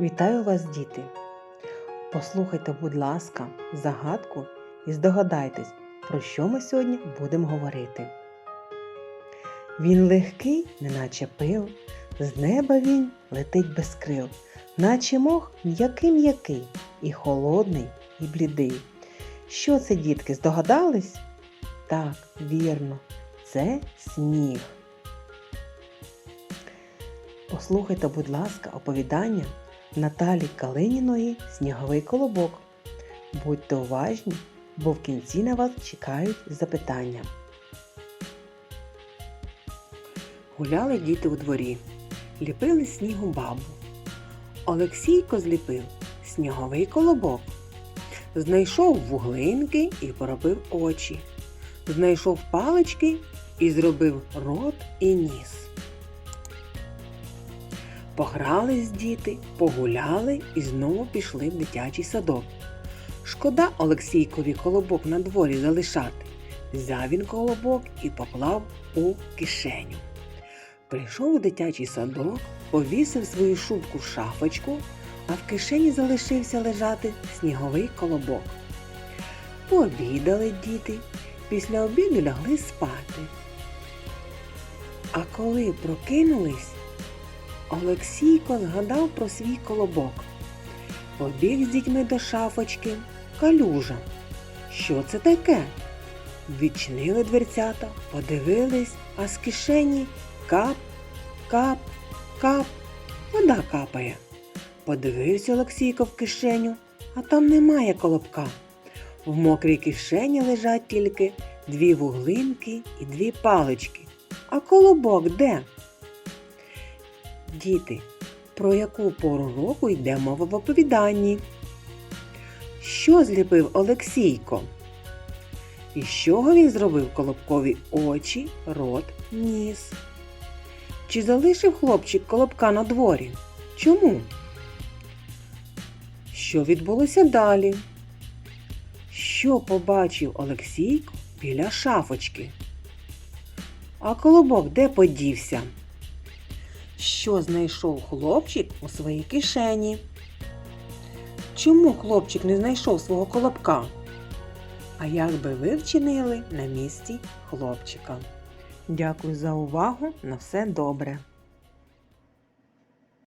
Вітаю вас, діти! Послухайте, будь ласка, загадку і здогадайтесь, про що ми сьогодні будемо говорити. Він легкий, неначе пил, з неба він летить без крил, наче мох м'який м'який, і холодний, і блідий. Що це, дітки, здогадались? Так, вірно, це сніг. Послухайте, будь ласка, оповідання Наталі Калиніної Сніговий колобок. Будьте уважні, бо в кінці на вас чекають запитання. Гуляли діти у дворі, ліпили снігу бабу. Олексійко зліпив сніговий колобок. Знайшов вуглинки і поробив очі. Знайшов палички і зробив рот і ніс. Погрались діти, погуляли і знову пішли в дитячий садок. Шкода Олексійкові колобок на дворі залишати. Взяв він колобок і поклав у кишеню. Прийшов у дитячий садок, повісив свою шубку в шафочку, а в кишені залишився лежати сніговий колобок. Пообідали діти, після обіду лягли спати. А коли прокинулись, Олексійко згадав про свій колобок. Побіг з дітьми до шафочки. Калюжа. Що це таке? Відчинили дверцята, подивились, а з кишені кап, кап, кап, вода капає. Подивився Олексійко в кишеню, а там немає колобка. В мокрій кишені лежать тільки дві вуглинки і дві палички. А колобок де? Діти, про яку пору року йде мова в оповіданні? Що зліпив Олексійко? І з чого він зробив колобкові очі, рот, ніс? Чи залишив хлопчик колобка на дворі? Чому? Що відбулося далі? Що побачив Олексійко біля шафочки? А колобок де подівся? Що знайшов хлопчик у своїй кишені? Чому хлопчик не знайшов свого колобка? А як би ви вчинили на місці хлопчика? Дякую за увагу. На все добре.